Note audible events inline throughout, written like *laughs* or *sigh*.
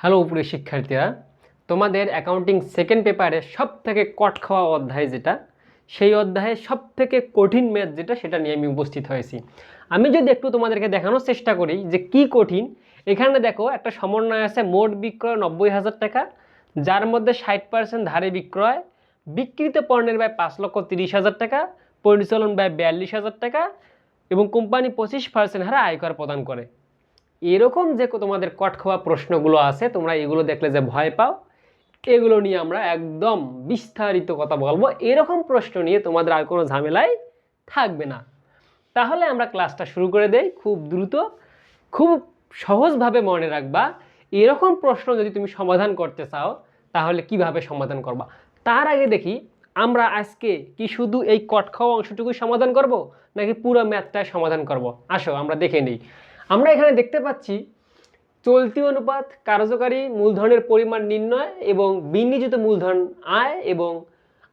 Hello উপরে শিক্ষার্থীরা, তোমাদের অ্যাকাউন্টিং সেকেন্ড পেপারে সব থেকে কট খাওয়া অধ্যায় যেটা, সেই অধ্যায়ে সব থেকে কঠিন ম্যাথ যেটা, সেটা নিয়ে আমি উপস্থিত হয়েছি। আমি যদি একটু তোমাদেরকে দেখানোর চেষ্টা করি যে কি কঠিন, এখানে দেখো একটা সমন্বয় আছে, মোট বিক্রয় নব্বই হাজার টাকা, যার মধ্যে ষাট পার্সেন্ট ধারে বিক্রয়, বিক্রিত পণ্যের ব্যয় পাঁচ লক্ষ তিরিশ হাজার টাকা, পরিচালন ব্যয় বিয়াল্লিশ হাজার টাকা, এবং কোম্পানি পঁচিশ পার্সেন্ট হারে আয়কর প্রদান করে। এরকম যে তোমাদের কট খাওয়া প্রশ্নগুলো আছে, তোমরা এগুলো দেখলে যে ভয় পাও, এগুলো নিয়ে আমরা একদম বিস্তারিত কথা বলব। এরকম প্রশ্ন নিয়ে তোমাদের আর কোনো ঝামেলাই থাকবে না। তাহলে আমরা ক্লাসটা শুরু করে দেই খুব দ্রুত। খুব সহজভাবে মনে রাখবা, এরকম প্রশ্ন যদি তুমি সমাধান করতে চাও, তাহলে কীভাবে সমাধান করবা? তার আগে দেখি, আমরা আজকে কি শুধু এই কটখাওয়া অংশটুকুই সমাধান করব, নাকি পুরো ম্যাথটাই সমাধান করব? আসো, আমরা দেখে নিই। আমরা এখানে দেখতে পাচ্ছি চলতি অনুপাত কার্যকারী মূলধনের পরিমাণ নির্ণয় এবং বিনিয়োজিত মূলধন আয় এবং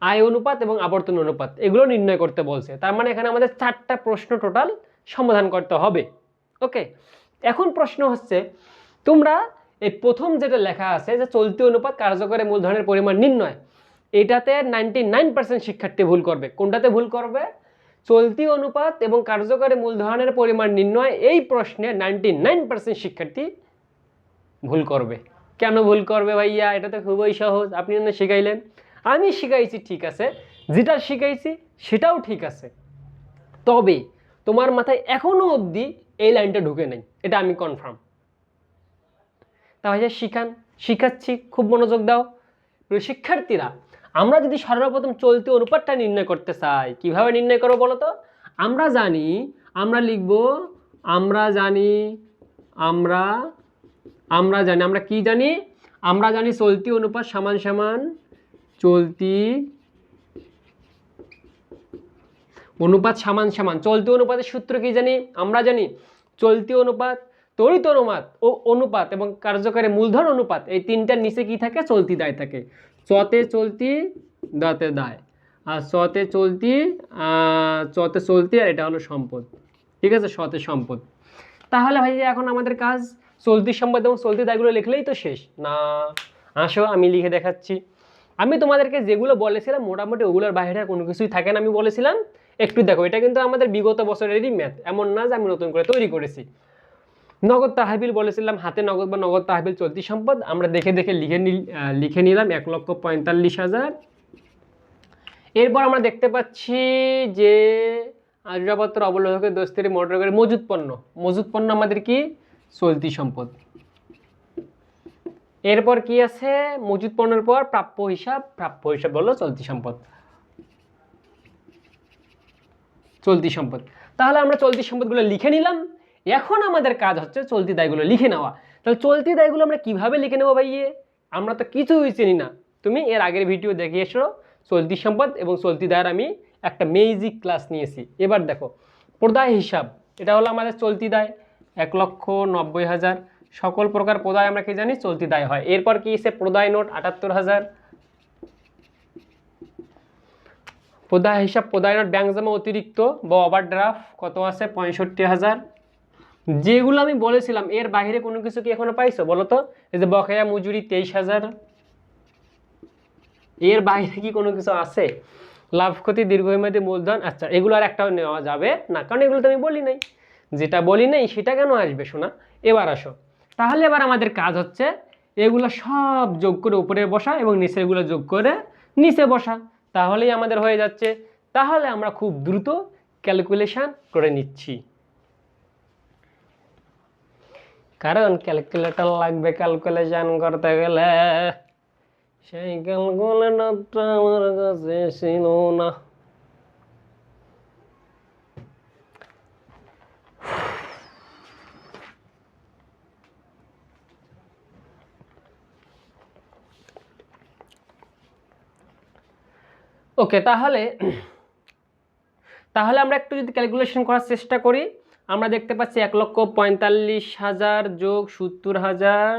আয় অনুপাত এবং আবর্তন অনুপাত। এগুলো নির্ণয় করতে বলছে। তার মানে এখানে আমাদের চারটা প্রশ্ন টোটাল সমাধান করতে হবে। ওকে? এখন প্রশ্ন হচ্ছে, তোমরা এই প্রথম যেটা লেখা আছে যে চলতি অনুপাত কার্যকরী মূলধনের পরিমাণ নির্ণয়, এটাতে নাইনটি নাইন পার্সেন্ট শিক্ষার্থী ভুল করবে। কোনটাতে ভুল করবে? চলতি অনুপাত এবং কার্যকরী মূলধনের পরিমাণ নির্ণয় এই প্রশ্নে নাইনটি নাইন পার্সেন্ট শিক্ষার্থী ভুল করবে। কেন ভুল করবে ভাইয়া? এটা তো খুবই সহজ, আপনি শিখাইলেন। আমি শিখাইছি ঠিক আছে, যেটা শিখাইছি সেটাও ঠিক আছে। তবে তোমার মাথায় এখনও অবধি এই লাইনটা ঢুকে নেই, এটা আমি কনফার্ম তা ভাইয়া শিখান, শিখাচ্ছি, খুব মনোযোগ দাও। শিক্ষার্থীরা আমরা যদি সর্বপ্রথম চলতি অনুপাতটা নির্ণয় করতে চাই, কীভাবে নির্ণয় করব বলো তো আমরা জানি, আমরা লিখব, আমরা জানি, আমরা আমরা জানি, আমরা কি জানি? আমরা জানি চলতি অনুপাত সমান সমান চলতি অনুপাত সমান সমান। চলতি অনুপাতের সূত্র কি জানি? আমরা জানি চলতি অনুপাত, তড়িৎ অনুপাত ও অনুপাত এবং কার্যকারী মূলধন অনুপাত, এই তিনটার নিচে কি থাকে? চলতি দায় থাকে। চতে চলতি দাতে দায়। আর সতে চলতি চতে চলতি আর এটা হলো সম্পদ। ঠিক আছে? সতে সম্পদ। তাহলে ভাই, এখন আমাদের কাজ চলতি সম্পদ এবং চলতি দায়গুলো লিখলেই তো শেষ। না, আসো, আমি লিখে দেখাচ্ছি। আমি তোমাদেরকে যেগুলো বলেছিলাম, মোটামুটি ওগুলোর বাইরে কোনো কিছুই থাকে না, আমি বলেছিলাম। একটু দেখো, এটা কিন্তু আমাদের বিগত বছরেরই ম্যাথ এমন না যে আমি নতুন করে তৈরি করেছি। নগদ তাহবিল বলেছিলাম, হাতে নগদ বা নগদ তাহবিল চলতি সম্পদ, আমরা দেখে দেখে লিখে লিখে নিলাম এক লক্ষ পঁয়তাল্লিশ হাজার। এরপর আমরা দেখতে পাচ্ছি যে আসবাবপত্র অবলোহকের দোস্তের মোটর গাড়ি মজুত পণ্য। মজুত পণ্য আমাদের কি? চলতি সম্পদ। এরপর কি আছে? মজুত পণ্যের পর প্রাপ্য হিসাব প্রাপ্য হিসাব হলো চলতি সম্পদ। চলতি সম্পদ। তাহলে আমরা চলতি সম্পদগুলো লিখে নিলাম এখন আমাদের কাজ হচ্ছে চলতি দায়গুলো লিখে নেওয়া। তাহলে চলতি দায়গুলো আমরা কীভাবে লিখে নেব ভাইয়ে? আমরা তো কিছুই চিনি না। তুমি এর আগের ভিডিও দেখে এসো, চলতি সম্পদ এবং চলতি দায়ের আমি একটা মেজিক ক্লাস নিয়েছি। এবার দেখো, প্রদায় হিসাব, এটা হলো আমাদের চলতি দায়, এক লক্ষ নব্বই হাজার। সকল প্রকার প্রদায় আমরা কি জানি? চলতি দায় হয়। এরপর কি এসে প্রদায় নোট আটাত্তর হাজার। প্রদায় হিসাব, প্রদায় নোট ব্যাংক জমা অতিরিক্ত, বা ওভার ওভারড্রাফট কত আছে? পঁয়ষট্টি হাজার। যেগুলো আমি বলেছিলাম, এর বাইরে কোনো কিছু কি এখনও পাইছো বলো তো? এই যে বকেয়া মজুরি তেইশ হাজার। এর বাইরে কি কোনো কিছু আছে? লাভ ক্ষতি, দীর্ঘমেয়াদী মূলধন আচ্ছা এগুলো আর একটাও নেওয়া যাবে না, কারণ এগুলো তো আমি বলি নাই। যেটা বলি নাই, সেটা কেন আসবে শোনা এবার আসো। তাহলে এবার আমাদের কাজ হচ্ছে এগুলো সব যোগ করে উপরে বসা এবং নিচেরগুলো যোগ করে নিচে বসা। তাহলেই আমাদের হয়ে যাচ্ছে। তাহলে আমরা খুব দ্রুত ক্যালকুলেশান করে নিচ্ছি। কারণ ক্যালকুলেটর লাগবে ক্যালকুলেশন করতে গেলে। সেই ক্যালকুলেটরটা আমার কাছে ছিল না। ওকে তাহলে তাহলে আমরা একটু যদি ক্যালকুলেশন করার চেষ্টা করি। আমরা দেখতে পাচ্ছি এক লক্ষ পঁয়তাল্লিশ হাজার যোগ সত্তর হাজার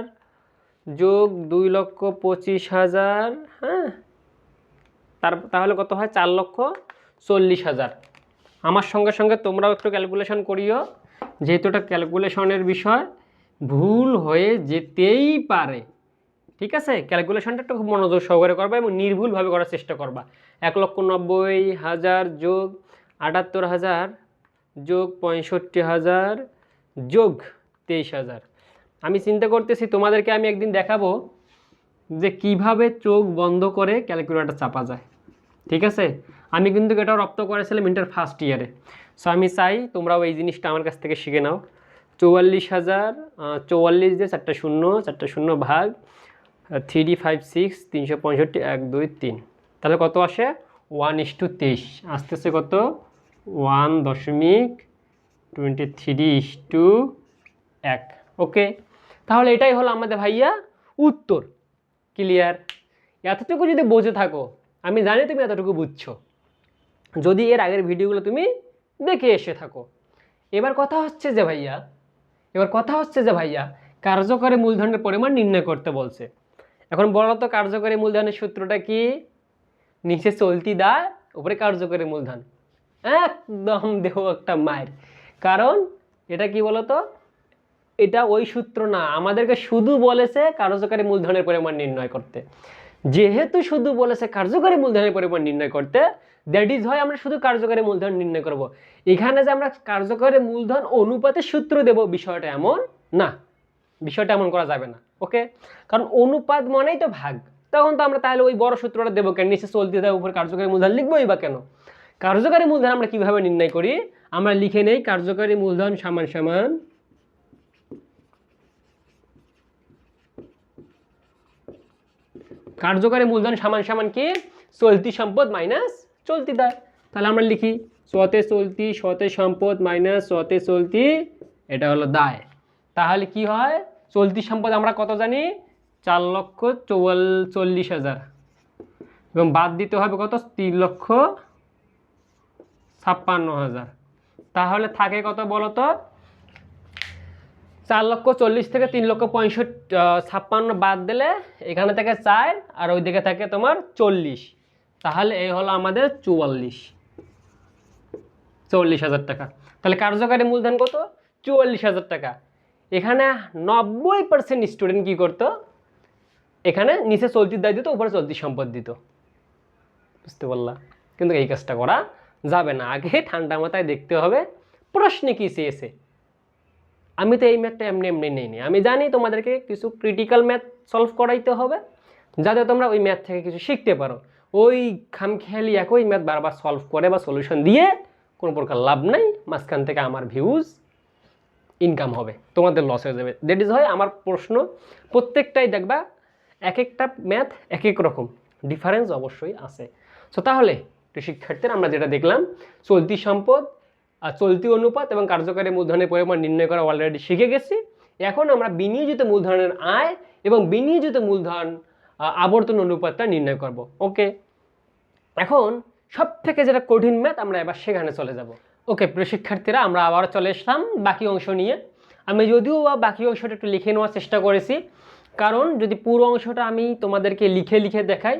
যোগ দুই লক্ষ পঁচিশ হাজার হ্যাঁ? তার তাহলে কত হয়? চার লক্ষ চল্লিশ হাজার। আমার সঙ্গে সঙ্গে তোমরাও একটু ক্যালকুলেশন করিও। যেহেতু এটা ক্যালকুলেশনের বিষয়, ভুল হয়ে যেতেই পারে। ঠিক আছে? ক্যালকুলেশনটা একটু খুব মনোযোগ সহকারে করবা এবং নির্ভুলভাবে করার চেষ্টা করবা। এক লক্ষ নব্বই হাজার যোগ আটাত্তর হাজার যোগ পঁয়ষট্টি হাজার, যোগ তেইশ হাজার। আমি চিন্তা করতেছি, তোমাদেরকে আমি একদিন দেখাবো যে কীভাবে চোখ বন্ধ করে ক্যালকুলেটর চাপা যায়। ঠিক আছে? আমি কিন্তু এটা রপ্ত করেছিলাম ইন্টার ফার্স্ট ইয়ারে সো আমি চাই তোমরাও এই জিনিসটা আমার কাছ থেকে শিখে নাও। চৌয়াল্লিশ হাজার চৌয়াল্লিশ দিয়ে চারটা শূন্য চারটা শূন্য ভাগ থ্রি ফাইভ সিক্স তিনশো পঁয়ষট্টি, এক, দুই, তিন। তাহলে কত আসে? ওয়ান ইস টু তেইশ। আসতেছে কত? ওয়ান দশমিক টোয়েন্টি থ্রি টু এক। ওকে? তাহলে এটাই হলো আমাদের ভাইয়া উত্তর। ক্লিয়ার? এতটুকু যদি বোঝে থাকো, আমি জানি তুমি এতটুকু বুঝছ। যদি এর আগের ভিডিওগুলো তুমি দেখে এসে থাকো। এবার কথা হচ্ছে যে ভাইয়া, এবার কথা হচ্ছে যে ভাইয়া, কার্যকরী মূলধনের পরিমাণ নির্ণয় করতে বলছে। এখন বলো তো, কার্যকরী মূলধনের সূত্রটা কি? নিচে চলতি দায়, উপরে কার্যকরী মূলধন। একদম দেহ একটা মায়ের। কারণ এটা কি বলতো? এটা ওই সূত্র না। আমাদেরকে শুধু বলেছে কার্যকারী মূলধনের পরিমাণ নির্ণয় করতে। যেহেতু শুধু বলেছে কার্যকারী মূলধনের পরিমাণ নির্ণয় করতে দ্যাট ইজ হয় আমরা শুধু কার্যকারী মূলধন নির্ণয় করব। এখানে যে আমরা কার্যকারী মূলধন অনুপাতের সূত্র দেব, বিষয়টা এমন না। বিষয়টা এমন করা যাবে না। ওকে কারণ অনুপাত মানেই তো ভাগ। তখন তো আমরা তাহলে ওই বড় সূত্রটা দেবো কেন? নিচে চলতে দেওয়ার উপর কার্যকারী মূলধন লিখবোই বা কেন? কার্যকারী মূলধন আমরা কীভাবে নির্ণয় করি? আমরা লিখে নেই, কার্যকারী মূলধন সমান সমান কার্যকারী মূলধন সমান সমান কি? চলতি সম্পদ মাইনাস চলতি দায়। তাহলে আমরা লিখি সতে চলতি সতে সম্পদ মাইনাস সতে চলতি, এটা হলো দায়। তাহলে কি হয়? চলতি সম্পদ আমরা কত জানি? চার লক্ষ চৌয়াল চল্লিশ হাজার। এবং বাদ দিতে হবে কত? তিন লক্ষ ছাপ্পান্ন হাজার। তাহলে থাকে কত বলো তো? চার লক্ষ চল্লিশ থেকে তিন লক্ষ পঁয়ষট্টি ছাপ্পান্ন বাদ দিলে এখানে থেকে চার, আর ওই দিকে থাকে তোমার চল্লিশ। তাহলে এই হলো আমাদের চুয়াল্লিশ। চল্লিশ হাজার টাকা। তাহলে কার্যকারী মূলধন কত? চুয়াল্লিশ হাজার টাকা। এখানে নব্বই পার্সেন্ট স্টুডেন্ট কী করতো? এখানে নিচে চলতি দায় দিত, উপরে চলতি সম্পদ দিত। বুঝতে পারলাম কিন্তু এই কাজটা করা যাবে না। আগে ঠান্ডা মাথায় দেখতে হবে, প্রশ্নে কী চেয়েছে। আমি তো এই ম্যাথটা এমনি এমনি নেইনি। আমি জানি তোমাদেরকে কিছু ক্রিটিক্যাল ম্যাথ সলভ করাইতে হবে, যাতে তোমরা ওই ম্যাথ থেকে কিছু শিখতে পারো। ওই খামখেয়ালি একই ম্যাথ বারবার সলভ করে বা সলিউশন দিয়ে কোনো প্রকার লাভ নাই, মাঝখান থেকে আমার ভিউজ ইনকাম হবে, তোমাদের লস হয়ে যাবে। দ্যাট ইজ হয় আমার প্রশ্ন, প্রত্যেকটাই দেখবা এক একটা ম্যাথ এক এক রকম। ডিফারেন্স অবশ্যই আছে। সো তাহলে একটু শিক্ষার্থীরা, আমরা যেটা দেখলাম, চলতি সম্পদ আর চলতি অনুপাত এবং কার্যকারী মূলধনের পরিমাণ নির্ণয় করা অলরেডি শিখে গেছি। এখন আমরা বিনিয়োজিত মূলধনের আয় এবং বিনিয়োজিত মূলধন আবর্তন অনুপাতটা নির্ণয় করব। ওকে? এখন সব থেকে যেটা কঠিন ম্যাথ আমরা এবার সেখানে চলে যাব। ওকে, প্রিয় শিক্ষার্থীরা, আমরা আবার চলে এসলাম বাকি অংশ নিয়ে। আমি যদিও বা বাকি অংশটা একটু লিখে নেওয়ার চেষ্টা করেছি, কারণ যদি পুরো অংশটা আমি তোমাদেরকে লিখে লিখে দেখাই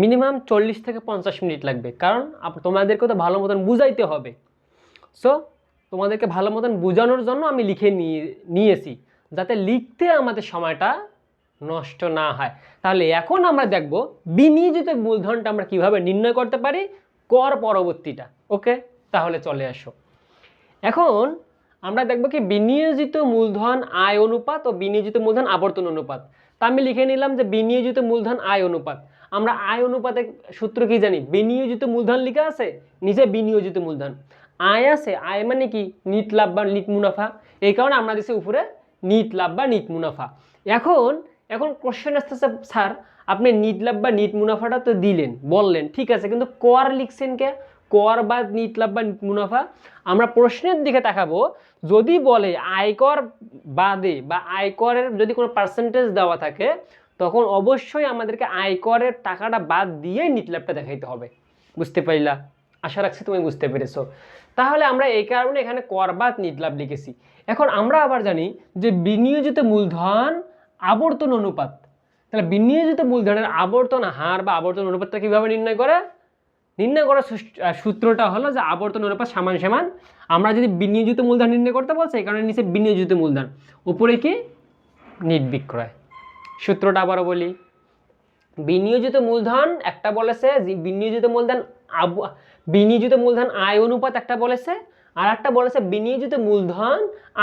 মিনিমাম চল্লিশ থেকে পঞ্চাশ মিনিট লাগবে। কারণ তোমাদেরকে তো ভালো মতন বুঝাইতে হবে। সো তোমাদেরকে ভালো মতন বোঝানোর জন্য আমি লিখে নিয়ে, নিয়েছি। যাতে লিখতে আমাদের সময়টা নষ্ট না হয়। তাহলে এখন আমরা দেখব বিনিয়োজিত মূলধনটা আমরা কীভাবে নির্ণয় করতে পারি কর পরবর্তীটা। ওকে? তাহলে চলে আসো। এখন আমরা দেখব কি বিনিয়োজিত মূলধন আয় অনুপাত ও বিনিয়োজিত মূলধন আবর্তন অনুপাত। তা আমি লিখে নিলাম যে বিনিয়োজিত মূলধন আয় অনুপাত। আমরা আয় অনুপাতে সূত্র কি জানি? বিনিয়োজিত মূলধন লেখা আছে, নিচে বিনিয়োজিত মূলধন। আয় আছে, আয় মানে কি? নিট লাভ বা নিট মুনাফা। এই কারণে আমরা দিচ্ছি উপরে নিট লাভ বা নিট মুনাফা। এখন এখন কোশ্চেন আসতেছে, স্যার, আপনি নিট লাভ বা নিট মুনাফাটা তো দিলেন, বললেন, ঠিক আছে, কিন্তু কর লিখছেন কে? কর বা নিট লাভ বা নিট মুনাফা। আমরা প্রশ্নের দিকে তাকাবো, যদি বলে আয়কর বাদে বা আয়করের যদি কোনো পার্সেন্টেজ দেওয়া থাকে তখন অবশ্যই আমাদেরকে আয়করের টাকাটা বাদ দিয়ে নিট দেখাইতে হবে। বুঝতে পারলা আশা রাখছি তুমি বুঝতে পেরেছ। তাহলে আমরা এই কারণে এখানে কর বাদ নিট লাভ লিখেছি। এখন আমরা আবার জানি যে বিনিয়োজিত মূলধন আবর্তন অনুপাত। তাহলে বিনিয়োজিত মূলধনের আবর্তন হার বা আবর্তন অনুপাতটা কীভাবে নির্ণয় করে? নির্ণয় করার সূত্রটা হলো যে আবর্তন অনুপাত সমান সমান আমরা যদি বিনিয়োজিত মূলধন নির্ণয় করতে বলছি, এই কারণে নিচে বিনিয়োজিত মূলধন। উপরে কি? নিট বিক্রয়। সূত্রটা আবারও বলি। বিনিয়োজিত মূলধন একটা বলেছে বিনিয়োজিত মূলধন বিনিয়োজিত মূলধন আয় অনুপাত একটা বলেছে, আর একটা বলেছে বিনিয়োজিত মূলধন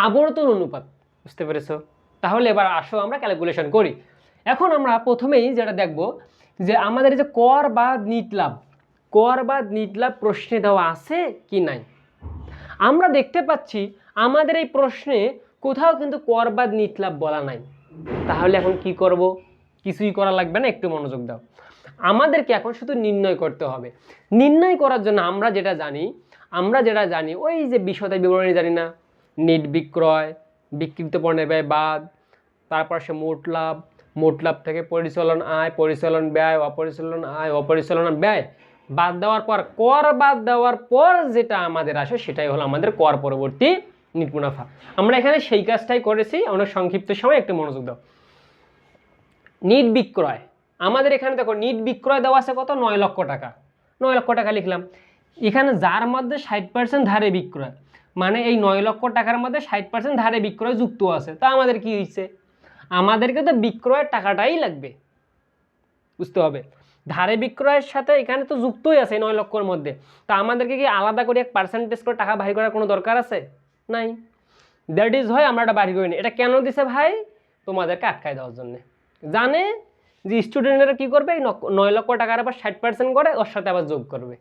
আবর্তন অনুপাত। বুঝতে পেরেছ? তাহলে এবার আসো আমরা ক্যালকুলেশন করি। এখন আমরা প্রথমেই যেটা দেখব, যে আমাদের যে কর বা নিট লাভ, কর বা নিট লাভ প্রশ্নে দেওয়া আছে কি নাই? আমরা দেখতে পাচ্ছি আমাদের এই প্রশ্নে কোথাও কিন্তু কর বা নিট লাভ বলা নাই। তাহলে এখন কি করব? কিছুই করা লাগবে না, একটু মনোযোগ দাও। আমাদেরকে এখন শুধু নির্ণয় করতে হবে। নির্ণয় করার জন্য আমরা যেটা জানি, আমরা যেটা জানি, ওই যে বিশদ বিবরণী জানি না, নিট বিক্রয়, বিকৃত পণ্যের ব্যয় বাদ, তারপর সে মোট লাভ মোট লাভ থেকে পরিচালন আয়, পরিচালন ব্যয়, অপরিচালন আয়, অপরিচালন ব্যয় বাদ দেওয়ার পর, কর বাদ দেওয়ার পর যেটা আমাদের আসে সেটাই হলো আমাদের কর পরবর্তী নিট মুনাফা। আমরা এখানে সেই কাজটাই করেছি, আমরা সংক্ষিপ্ত সময় একটু মনোযোগ দাও। নিট বিক্রয়। আমাদের এখানে দেখো নিট বিক্রয় দেওয়া আছে কত? নয় লক্ষ টাকা। নয় লক্ষ টাকা লিখলাম। এখানে যার মধ্যে ষাট পার্সেন্ট ধারে বিক্রয় মানে এই নয় লক্ষ টাকার মধ্যে ষাট পার্সেন্ট ধারে বিক্রয় যুক্ত আছে, তা আমাদের কি হয়েছে আমাদেরকে তো বিক্রয়ের টাকাটাই লাগবে। বুঝতে হবে? ধারে বিক্রয়ের সাথে এখানে তো যুক্তই আছে নয় লক্ষর মধ্যে। তা আমাদেরকে কি আলাদা করে এক পার্সেন্টেজ করে টাকা বাহির করার কোনো দরকার আছে? নাই। দ্যাট ইজ হয় আমরা এটা বাহির করিনি। এটা কেন দিছে ভাই? তোমাদেরকে আটকায় দেওয়ার জন্যে। জানে যে স্টুডেন্টরা কী করবে? এই নয় লক্ষ টাকার আবার ষাট পার্সেন্ট করে ওর সাথে আবার যোগ করবে।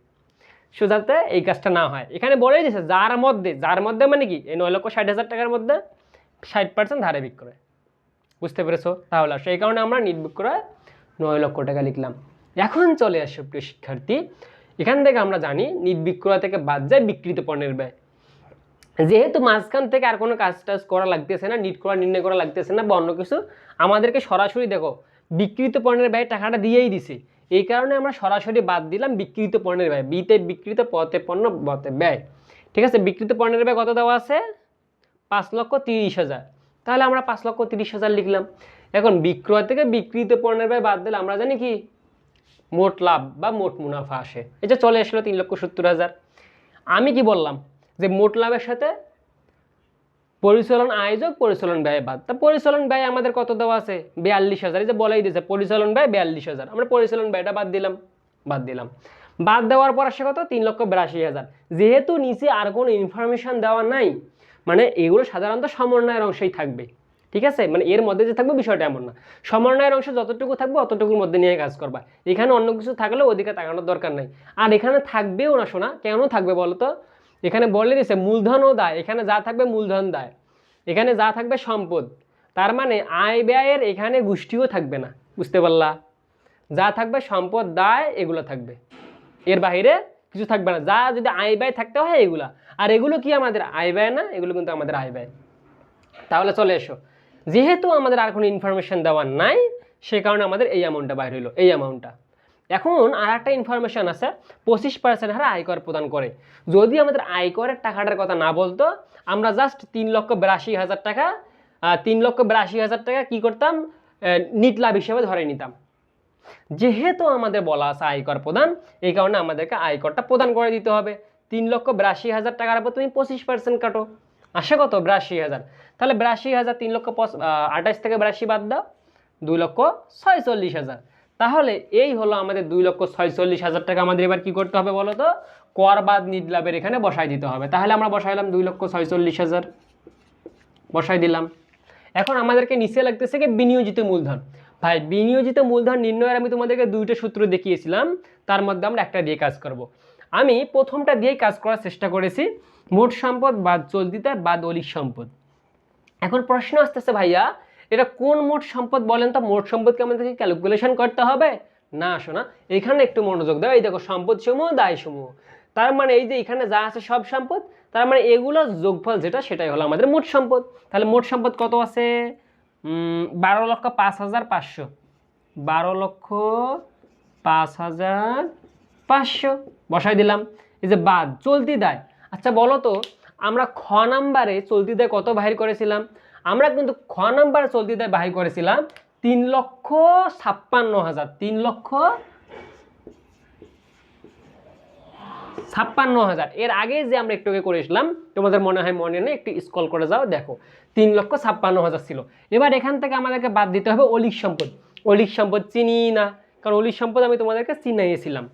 সো এই কাজটা না হয়। এখানে বলেই দিছে, যার মধ্যে যার মধ্যে মানে কি? এই নয় লক্ষ ষাট হাজার টাকার মধ্যে ষাট পার্সেন্ট ধারে বিক্রয় বুঝতে পেরেছ? তাহলে সেই কারণে আমরা নিট বিক্রয় নয় লক্ষ টাকা লিখলাম। এখন চলে আসো প্রিয় শিক্ষার্থী। এখান থেকে আমরা জানি নিট বিক্রয় থেকে বাদ যায় বিকৃত পণ্যের ব্যয়। যেহেতু মাঝখান থেকে আর কোনো কাজ টাজ করা লাগতেছে না নিট করা, নির্ণয় করা লাগতেছে না বা অন্য কিছু, আমাদেরকে সরাসরি দেখো, বিকৃত পণ্যের ব্যয় টাকাটা দিয়েই দিছে। এই কারণে আমরা সরাসরি বাদ দিলাম বিকৃত পণ্যের ব্যয়, বিতে বিকৃত, পথে পণ্য বতে ব্যয়। ঠিক আছে, বিকৃত পণ্যের ব্যয় কত দেওয়া আছে? পাঁচ লক্ষ তিরিশ হাজার। তাহলে আমরা পাঁচ লক্ষ তিরিশ হাজার লিখলাম। এখন বিক্রয় থেকে বিকৃত পণ্যের ব্যয় বাদ দিলে আমরা জানি কি? মোট লাভ বা মোট মুনাফা আসে। এটা চলে আসলো তিন লক্ষ সত্তর হাজার। আমি কি বললাম? যে মোট লাভের সাথে পরিচালন আয়োজক, পরিচালন ব্যয় বাদ। তা পরিচালন ব্যয় আমাদের কত দেওয়া আছে? বিয়াল্লিশ হাজার। এই যে বলেই দিয়েছে, পরিচালন ব্যয় বিয়াল্লিশ হাজার। আমরা পরিচালন ব্যয়টা বাদ দিলাম বাদ দিলাম। বাদ দেওয়ার পর আসে কত? তিন লক্ষ বিরাশি হাজার। যেহেতু নিচে আর কোনো ইনফরমেশন দেওয়া নাই মানে এগুলো সাধারণত সমন্বয়ের অংশেই থাকবে। ঠিক আছে? মানে এর মধ্যে যে থাকবে বিষয়টা এমন না। সমন্বয়ের অংশ যতটুকু থাকবে, অতটুকুর মধ্যে নিয়ে কাজ করবা। এখানে অন্য কিছু থাকলেও ওদিকে তাকানোর দরকার নাই। আর এখানে থাকবেও না শোনা কেন থাকবে বলো তো এখানে বলে দিছে মূলধন ও দায়। এখানে যা থাকবে মূলধন দায়। এখানে যা থাকবে সম্পদ। তার মানে আয় ব্যয়ের এখানে গোষ্ঠীও থাকবে না। বুঝতে পারলা? যা থাকবে সম্পদ, দায়, এগুলো থাকবে। এর বাইরে কিছু থাকবে না। যা যদি আয় ব্যয় থাকতে হয় এগুলা। আর এগুলো কি আমাদের আয় ব্যয় না? এগুলো কিন্তু আমাদের আয় ব্যয়। তাহলে চলে এসো। যেহেতু আমাদের আর কোনো ইনফরমেশন দেওয়ার নাই, সে কারণে আমাদের এই অ্যামাউন্টটা বাইর হইল। এই অ্যামাউন্টটা এখন আর একটা ইনফরমেশন আছে, পঁচিশ পার্সেন্ট হারে আয়কর প্রদান করে। যদি আমাদের আয়করের টাকাটার কথা না বলতো, আমরা জাস্ট তিন লক্ষ বিরাশি হাজার টাকা তিন লক্ষ বিরাশি হাজার টাকা কি করতাম? নিট লাভ হিসেবে ধরে নিতাম। যেহেতু আমাদের বলা আছে আয়কর প্রদান, এই কারণে আমাদেরকে আয়করটা প্রদান করে দিতে হবে। তিন লক্ষ বিরাশি হাজার টাকার উপর তুমি পঁচিশ পার্সেন্ট কাটো। আসে কত? বিরাশি হাজার। তাহলে বিরাশি হাজার তিন লক্ষ আঠাশ থেকে বিরাশি বাদ দাও। দুই লক্ষ ছয়চল্লিশ হাজার। তাহলে এই হলো আমাদের দুই লক্ষ ছয়চল্লিশ হাজার টাকা। আমাদের এবার কি করতে হবে বলো তো কর বাদ লাভের এখানে বসাই দিতে হবে। তাহলে আমরা বসাইলাম দুই লক্ষ ছয়চল্লিশ হাজার। বসাই দিলাম। এখন আমাদেরকে নিচে লাগতেছে কি বিনিয়োজিত মূলধন। ভাই, বিনিয়োজিত মূলধন নির্ণয়ের আমি তোমাদেরকে দুইটা সূত্র দেখিয়েছিলাম। তার মধ্যে আমরা একটা দিয়ে কাজ করব। আমি প্রথমটা দিয়েই কাজ করার চেষ্টা করেছি। মোট সম্পদ, বাদ চলতিতে বাদ অলিক সম্পদ। এখন প্রশ্ন আসতেছে ভাইয়া এটা কোন মোট সম্পদ বলেন তো? মোট সম্পদকে আমাদেরকে ক্যালকুলেশন করতে হবে। না শোনা এখানে একটু মনোযোগ দাও। এই দেখো সম্পদ সমূহ দায় সমূহ তার মানে এই যে এখানে যা আছে সব সম্পদ, তার মানে এগুলো যোগফল যেটা, সেটাই হলো আমাদের মোট সম্পদ। তাহলে মোট সম্পদ কত আছে? বারো লক্ষ পাঁচ হাজার পাঁচশো। বারো লক্ষ পাঁচ হাজার পাঁচশো। বসাই দিলাম। এই যে বাদ, চলতি দায়। আচ্ছা বলো তো, আমরা খ নাম্বারে চলতি দায় কত বাহির করেছিলাম? আমরা কিন্তু খ নাম্বারে চলতি দায় বাহির করেছিলাম, তিন লক্ষ ছাপ্পান্ন হাজার, তিন লক্ষ ছাপ্পান্ন হাজার। এর আগে যে আমরা একটু আগে করেছিলাম, তোমাদের মনে হয় মনে নেই, একটু স্কল করে যাও, দেখো, তিন লক্ষ ছাপ্পান্ন হাজার ছিল। এবার এখান থেকে আমাদেরকে বাদ দিতে হবে অলিক সম্পদ। অলিক সম্পদ চিনি না, কারণ অলিক সম্পদ আমি তোমাদেরকে চিনাইয়েছিলাম।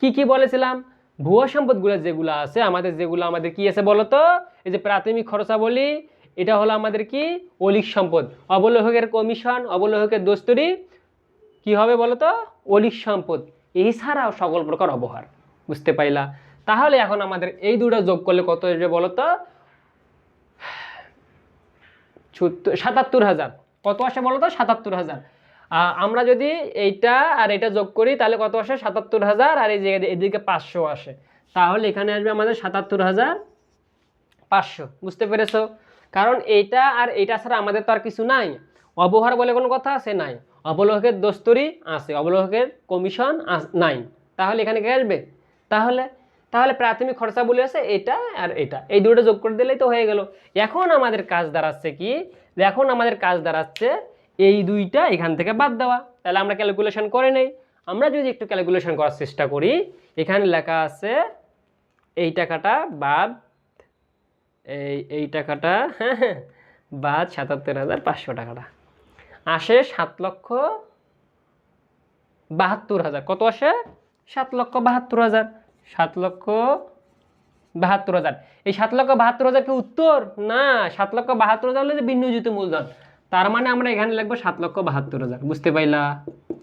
কি কি বলেছিলাম? ভুয়া সম্পদগুলো যেগুলো আছে, আমাদের যেগুলো আমাদের কি আছে বলো তো এই যে প্রাথমিক খরচাবলী এটা হলো আমাদের কি? অলিক সম্পদ। অবলোহকের কমিশন অবলোহকের দোস্তরি, কি হবে বলো তো অলিক সম্পদ। এছাড়াও সকল প্রকার অবহার বুঝতে পাইলা? তাহলে এখন আমাদের এই দুটো যোগ করলে কত আসবে বলো তো সাতাত্তর হাজার। কত আসে বলো তো সাতাত্তর হাজার। আমরা যদি এইটা আর এটা যোগ করি, তাহলে কত আসে? সাতাত্তর হাজার। আর এই যে এদিকে পাঁচশো আসে। তাহলে এখানে আসবে আমাদের সাতাত্তর হাজার পাঁচশো। বুঝতে পেরেছ? কারণ এইটা আর এইটা ছাড়া আমাদের তো আর কিছু নাই। অবহার বলে কোনো কথা আছে? নাই। অবলোহকের দোস্তরি আছে, অবলোহকের কমিশন নাই। তাহলে এখানে কে আসবে? তাহলে তাহলে প্রাথমিক খরচা বলে আছে এটা আর এটা। এই দুটো যোগ করে দিলেই তো হয়ে গেল। এখন আমাদের কাজ দাঁড়াচ্ছে কি? এখন আমাদের কাজ দাঁড়াচ্ছে এই দুইটা এখান থেকে বাদ দেওয়া। তাহলে আমরা ক্যালকুলেশন করে নেই। আমরা যদি একটু ক্যালকুলেশন করার চেষ্টা করি, এখানে লেখা আছে, এই টাকাটা বাদ এই এই টাকাটা *laughs* বাদ সাতাত্তর হাজার পাঁচশো টাকাটা। আসে সাত লক্ষ বাহাত্তর হাজার। কত আসে? সাত লক্ষ বাহাত্তর হাজার। সাত লক্ষ বাহাত্তর হাজার। এই সাত লক্ষ বাহাত্তর হাজার কি উত্তর? না, সাত লক্ষ বাহাত্তর হাজার হলে যে বিনিয়োজিত মূলধন। তার মানে আমরা এখানে লিখব সাত লক্ষ বাহাত্তর হাজার। বুঝতে পাইলা?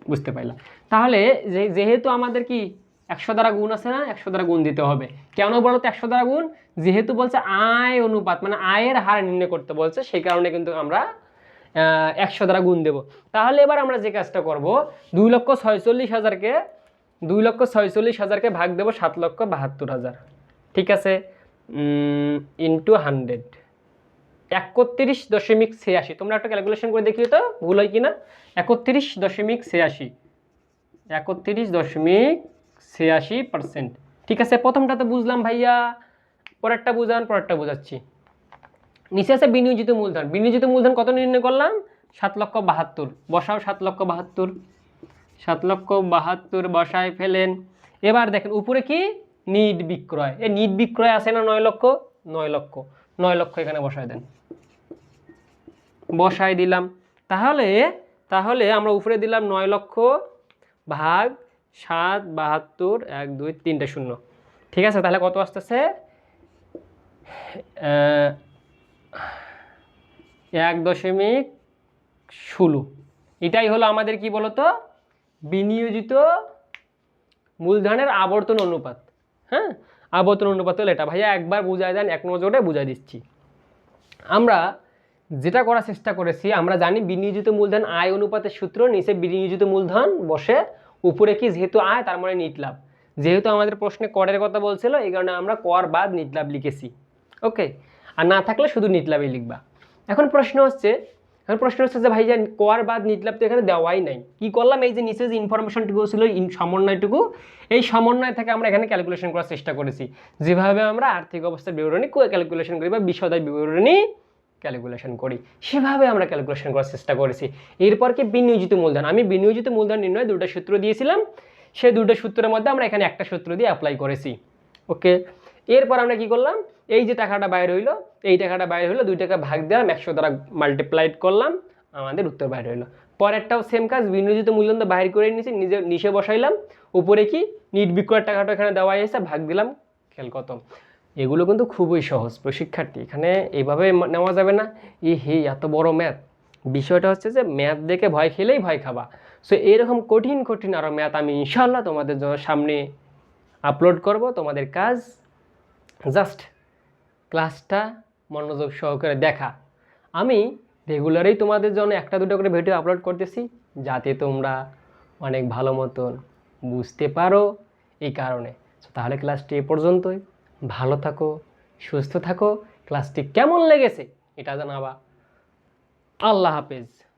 বুঝতে পাইলা। তাহলে যেহেতু আমাদের কি একশো দ্বারা গুণ আছে না? একশো দ্বারা গুণ দিতে হবে। কেন বলো তো একশো দ্বারা গুণ? যেহেতু বলছে আয় অনুপাত মানে আয়ের হার নির্ণয় করতে বলছে, সেই কারণে কিন্তু আমরা একশো দ্বারা গুণ দেব। তাহলে এবার আমরা যে কাজটা করব, দুই লক্ষ ছয়চল্লিশ হাজারকে, দুই লক্ষ ছয়চল্লিশ হাজারকে ভাগ দেবো সাত লক্ষ বাহাত্তর হাজার। ঠিক আছে? ইন্টু হান্ড্রেড একত্রিশ দশমিক ছিয়াশি। তোমরা একটা ক্যালকুলেশন করে দেখিও তো, ভুল হয় কিনা? একত্রিশ দশমিক ছিয়াশি। একত্রিশ দশমিক ছিয়াশি পার্সেন্ট ঠিক আছে, প্রথমটা তো বুঝলাম ভাইয়া। পরেরটা বুঝান, পরেরটা বোঝাচ্ছি। নিচে আছে বিনিয়োজিত মূলধন। বিনিয়োজিত মূলধন কত নির্ণয় করলাম? সাত লক্ষ বাহাত্তর। বসাও সাত লক্ষ বাহাত্তর। সাত লক্ষ বাহাত্তর বসায় ফেলেন। এবার দেখেন, উপরে কি? নিট বিক্রয়। এ নিট বিক্রয় আছে না নয় লক্ষ? নয় লক্ষ। নয় লক্ষ এখানে বসায় দেন। বসায় দিলাম। তাহলে তাহলে আমরা উপরে দিলাম নয় লক্ষ ভাগ সাত, বাহাত্তর, এক, দুই, তিনটে, শূন্য। ঠিক আছে, তাহলে কত আসতেছে? এক দশমিক ষোলো। এটাই হলো আমাদের কি বলতো? বিনিয়োজিত মূলধনের আবর্তন অনুপাত। হ্যাঁ? আবর্তন অনুপাত হলো এটা। ভাইয়া, একবার বুঝাই দেন, এক নজরে বুঝাই দিচ্ছি। আমরা যেটা করার চেষ্টা করেছি, আমরা জানি বিনিয়োজিত মূলধন আয় অনুপাতের সূত্র, নিচে বিনিয়োজিত মূলধন বসে উপরে কি যেহেতু আয়, তার মানে নিট লাভ। যেহেতু আমাদের প্রশ্নে করের কথা বলছিল, এই কারণে আমরা কর বাদ নিট লাভ লিখেছি। ওকে? আর না থাকলে শুধু নিট লাভই লিখবা। এখন প্রশ্ন হচ্ছে, এখন প্রশ্ন হচ্ছে যে ভাই যে কর বাদ নিট লাভ তো এখানে দেওয়াই নাই। কি করলাম? এই যে নিচে যে ইনফরমেশনটুকু ছিল ইন সমন্বয়টুকু, এই সমন্বয় থেকে আমরা এখানে ক্যালকুলেশন করার চেষ্টা করেছি। যেভাবে আমরা আর্থিক অবস্থার বিবরণী ক্যালকুলেশন করি বা বিশদায় বিবরণী ক্যালকুলেশন করি। সেভাবে আমরা ক্যালকুলেশন করার চেষ্টা করেছি। এরপর কি বিনিয়োজিত মূলধন? আমি বিনিয়োজিত মূলধন নির্ণয় দুটো সূত্র দিয়েছিলাম। সেই দুটো সূত্রের মধ্যে আমরা এখানে একটা সূত্র দিয়ে অ্যাপ্লাই করেছি। ওকে এরপর আমরা কি করলাম? এই যে টাকাটা বাইরে হইল, এই টাকাটা বাইরে হইল, দুই টাকা ভাগ দিলাম একশো দ্বারা মাল্টিপ্লাইড করলাম, আমাদের উত্তর বাইরে হইল। পরেরটাও সেম কাজ, বিনিয়োজিত মূলধন তো বাইর করে নিয়েছি, নিজে, নিচে বসাইলাম। উপরে কি? নিট বিক্রয়ের টাকাটা এখানে দেওয়া হয়েছে, ভাগ দিলাম, খেল কত? এগুলো কিন্তু খুবই সহজ। শিক্ষার্থী এখানে এইভাবে নেওয়া যাবে না। ই হে, এত বড় ম্যাথ। বিষয়টা হচ্ছে যে, ম্যাথ দেখে ভয় খেলেই ভয় খাবা। সো, এরকম কঠিন কঠিন আরও ম্যাথ আমি ইনশাল্লাহ তোমাদের জন্য সামনে আপলোড করব। তোমাদের কাজ, জাস্ট ক্লাসটা মনোযোগ সহকারে দেখা। আমি রেগুলারই তোমাদের জন্য একটা, দুটো করে ভিডিও আপলোড করতেছি, যাতে তোমরা অনেক ভালো মতন বুঝতে পারো এই কারণে। তাহলে ক্লাসটি এ পর্যন্তই। ভালো থাকো সুস্থ থাকো ক্লাসটি কেমন লেগেছে এটা জানাবা। আল্লাহ হাফেজ।